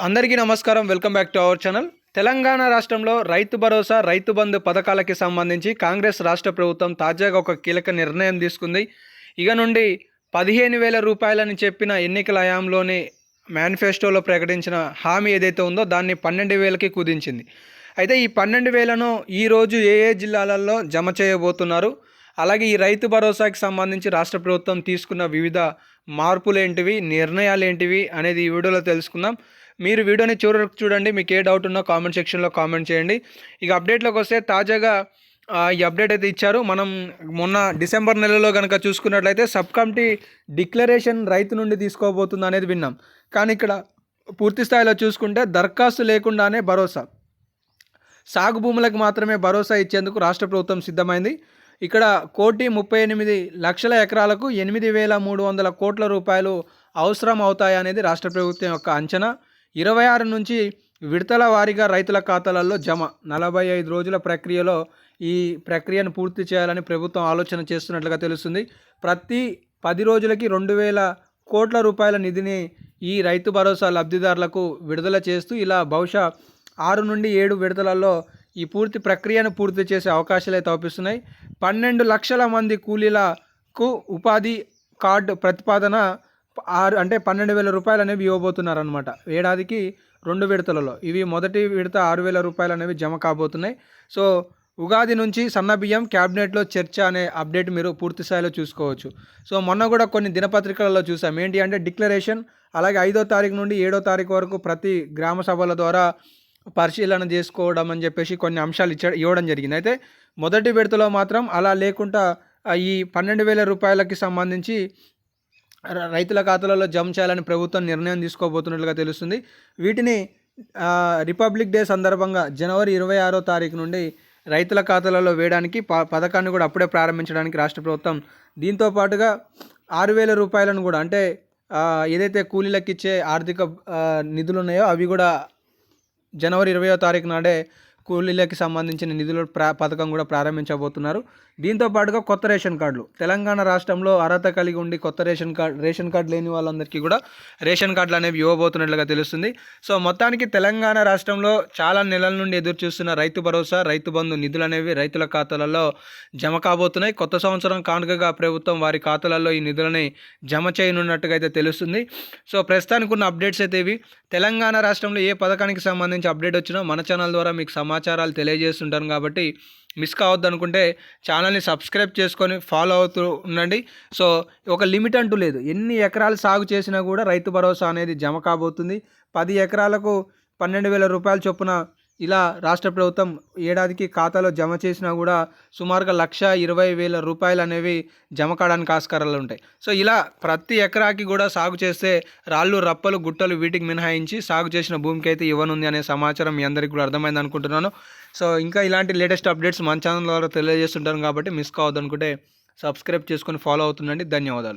అందరికీ నమస్కారం. Welcome back to our channel. Telangana రాష్ట్రంలో రైతు భరోసా రైతు బంధు పథకాలకి సంబంధించి కాంగ్రెస్ రాష్ట్ర ప్రభుత్వం తాజాగా ఒక కీలక నిర్ణయం తీసుకుంది. ఇక నుండి పదిహేను వేల రూపాయలని చెప్పిన ఎన్నికల హయాంలోనే మేనిఫెస్టోలో ప్రకటించిన హామీ ఏదైతే ఉందో దాన్ని పన్నెండు వేలకి కుదించింది. అయితే ఈ పన్నెండు వేలను ఈరోజు ఏ ఏ జిల్లాలలో జమ చేయబోతున్నారు? అలాగే ఈ రైతు భరోసాకి సంబంధించి రాష్ట్ర ప్రభుత్వం తీసుకున్న వివిధ మార్పులు ఏంటివి నిర్ణయాలు ఏంటివి అనేది ఈ వీడియోలో తెలుసుకుందాం. మీరు వీడియోని చూడ చూడండి మీకు ఏ డౌట్ ఉన్నా కామెంట్ సెక్షన్లో కామెంట్ చేయండి. ఇక అప్డేట్లోకి వస్తే తాజాగా ఈ అప్డేట్ అయితే ఇచ్చారు. మనం మొన్న డిసెంబర్ నెలలో కనుక చూసుకున్నట్లయితే సబ్ కమిటీ డిక్లరేషన్ రైతు నుండి తీసుకోబోతుంది అనేది విన్నాం. కానీ ఇక్కడ పూర్తి స్థాయిలో చూసుకుంటే దరఖాస్తు లేకుండానే భరోసా. సాగు భూములకు మాత్రమే భరోసా ఇచ్చేందుకు రాష్ట్ర ప్రభుత్వం సిద్ధమైంది. ఇక్కడ కోటి ముప్పై ఎనిమిది లక్షల ఎకరాలకు ఎనిమిది వేల మూడు వందల కోట్ల రూపాయలు అవసరం అవుతాయనేది రాష్ట్ర ప్రభుత్వం యొక్క అంచనా. ఇరవై ఆరు నుంచి విడతల వారీగా రైతుల ఖాతాలలో జమ. నలభై ఐదు రోజుల ప్రక్రియలో ఈ ప్రక్రియను పూర్తి చేయాలని ప్రభుత్వం ఆలోచన చేస్తున్నట్లుగా తెలుస్తుంది. ప్రతి పది రోజులకి రెండు వేల కోట్ల రూపాయల నిధిని ఈ రైతు భరోసా లబ్ధిదారులకు విడుదల చేస్తూ ఇలా బహుశా ఆరు నుండి ఏడు విడతలలో ఈ పూర్తి ప్రక్రియను పూర్తి చేసే అవకాశాలు అయితే అవుపిస్తున్నాయి. పన్నెండు లక్షల మంది కూలీలకు ఉపాధి కార్డు ప్రతిపాదన ఆరు అంటే పన్నెండు వేల రూపాయలు అనేవి ఇవ్వబోతున్నారనమాట ఏడాదికి రెండు విడతలలో. ఇవి మొదటి విడత ఆరు వేల రూపాయలు అనేవి జమ కాబోతున్నాయి. సో ఉగాది నుంచి సన్న బియ్యం క్యాబినెట్లో చర్చ అనే అప్డేట్ మీరు పూర్తి స్థాయిలో చూసుకోవచ్చు. సో మొన్న కూడా కొన్ని దినపత్రికలలో చూసాం. ఏంటి అంటే డిక్లరేషన్ అలాగే ఐదో తారీఖు నుండి ఏడో తారీఖు వరకు ప్రతి గ్రామ సభల ద్వారా పరిశీలన చేసుకోవడం అని చెప్పేసి కొన్ని అంశాలు ఇచ్చ ఇవ్వడం జరిగింది. అయితే మొదటి విడతలో మాత్రం అలా లేకుండా ఈ పన్నెండు వేల రూపాయలకి సంబంధించి రైతుల ఖాతాలలో జమ చేయాలని ప్రభుత్వం నిర్ణయం తీసుకోబోతున్నట్లుగా తెలుస్తుంది. వీటిని రిపబ్లిక్ డే సందర్భంగా జనవరి ఇరవై ఆరో తారీఖు నుండి రైతుల ఖాతాలలో వేయడానికి ప పథకాన్ని కూడా అప్పుడే ప్రారంభించడానికి రాష్ట్ర ప్రభుత్వం దీంతో పాటుగా ఆరు వేల రూపాయలను కూడా అంటే ఏదైతే కూలీలకు ఇచ్చే ఆర్థిక నిధులు ఉన్నాయో అవి కూడా జనవరి ఇరవయో తారీఖు నాడే కూలీలకు సంబంధించిన నిధుల ప్రా పథకం కూడా ప్రారంభించబోతున్నారు. దీంతో పాటుగా కొత్త రేషన్ కార్డులు. తెలంగాణ రాష్ట్రంలో అర్హత కలిగి ఉండి కొత్త రేషన్ కార్డు రేషన్ కార్డు లేని వాళ్ళందరికీ కూడా రేషన్ కార్డులు అనేవి ఇవ్వబోతున్నట్లుగా తెలుస్తుంది. సో మొత్తానికి తెలంగాణ రాష్ట్రంలో చాలా నెలల నుండి ఎదురు చూస్తున్న రైతు భరోసా రైతు బంధు నిధులు అనేవి రైతుల ఖాతాలలో జమ కాబోతున్నాయి. కొత్త సంవత్సరం కానుకగా ప్రభుత్వం వారి ఖాతాలలో ఈ నిధులని జమ చేయనున్నట్టుగా అయితే తెలుస్తుంది. సో ప్రస్తుతానికి ఉన్న అప్డేట్స్ అయితే ఇవి. తెలంగాణ రాష్ట్రంలో ఏ పథకానికి సంబంధించి అప్డేట్ వచ్చినా మన ఛానల్ ద్వారా మీకు సమాచారాలు తెలియజేస్తుంటాను కాబట్టి మిస్ కావద్దు అనుకుంటే ఛానల్ని సబ్స్క్రైబ్ చేసుకొని ఫాలో అవుతూ ఉండండి. సో ఒక లిమిట్ అంటూ లేదు. ఎన్ని ఎకరాలు సాగు చేసినా కూడా రైతు భరోసా అనేది జమ కాబోతుంది. పది ఎకరాలకు పన్నెండు వేల రూపాయల చొప్పున ఇలా రాష్ట్ర ప్రభుత్వం ఏడాదికి ఖాతాలో జమ చేసినా కూడా సుమారుగా లక్ష ఇరవై వేల రూపాయలు అనేవి జమ కావడానికి ఆస్కారాలు ఉంటాయి. సో ఇలా ప్రతి ఎకరాకి కూడా సాగు చేస్తే రాళ్ళు రప్పలు గుట్టలు వీటికి మినహాయించి సాగు చేసిన భూమికి అయితే ఇవ్వనుంది అనే సమాచారం మీ అందరికీ కూడా అర్థమైంది అనుకుంటున్నాను. సో ఇంకా ఇలాంటి లేటెస్ట్ అప్డేట్స్ మన ఛానల్ ద్వారా తెలియజేస్తుంటాను కాబట్టి మిస్ కావద్దు అనుకుంటే సబ్స్క్రైబ్ చేసుకొని ఫాలో అవుతుండండి. ధన్యవాదాలు.